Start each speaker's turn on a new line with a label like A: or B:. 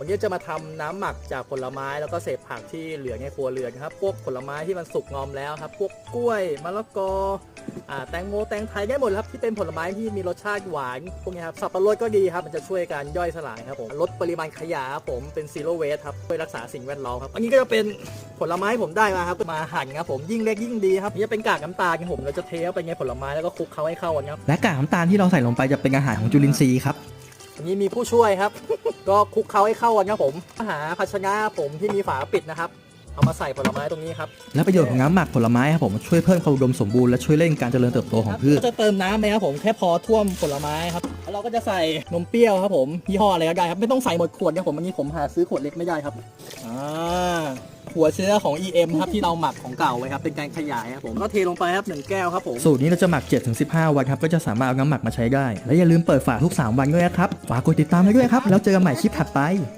A: วันนี้จะมาทำน้ำหมักจากผลไม้แล้วก็เศษผักที่เหลือในครัวเรือนครับ พวกผลไม้ที่มันสุกงอมแล้วครับ พวกกล้วยมะละกออแตงโมแตงไทยได้หมดครับที่เป็นผลไม้ที่มีรสชาติหวานพวกนี้ครับสับปะรดก็ดีครับมันจะช่วยการย่อยสลายครับผมลดปริมาณขยะครับผมเป็นซีโร่เวสครับช่วยรักษาสิ่งแวดล้อมครับอันนี้ก็จะเป็นผลไม้ผมได้มาครับมาหั่นครับผมยิ่งเล็กยิ่งดีครับนี่จะเป็นกากน้ำตาลครับผมเราจะเทเข้าไปในผลไม้แล้วก็คลุกเคล้าให้เข้ากันครับ
B: และกากน้ำตาลที่เราใส่ลงไปจะเป็นอาหารของจุลินทรีย์ครับ
A: อันนี้มีผู้ช่วยครับ ก็คลุกเคล้าให้เข้ากันครับผมหาภาชนะครับผมที่มีฝาปิดนะครับ เอามาใส่ผลไม้ตรงนี้ครับ
B: และประโยชน์ของน้ำหมักผลไม้ครับผมช่วยเพิ่มความอุดมสมบูรณ์และช่วยเร่งการเจริญเติบโตของพืช
A: ก็จะเติมน้ำไปครับผมแค่พอท่วมผลไม้ครับแล้วเราก็จะใส่นมเปรี้ยวครับผมยี่ห้ออะไรก็ได้ครับไม่ต้องใส่หมดขวดครับผมอันนี้ผมหาซื้อขวดเล็กไม่ได้ครับอ่า หัวเชื้อของ EM ครับที่เราหมักของเก่าไว้ครับเป็นการขยายครับผมก็เทลงไปครับหนึ่งแก้วครับผม
B: สูตรนี้เราจะหมัก 7-15 วันครับก็จะสามารถเอาน้ำหมักมาใช้ได้ และอย่าลืมเปิดฝาทุก 3 วันด้วยนะครับฝากกดติดตามไว้ด้วยครับแล้วเจอกันใหม่คลิปถัดไป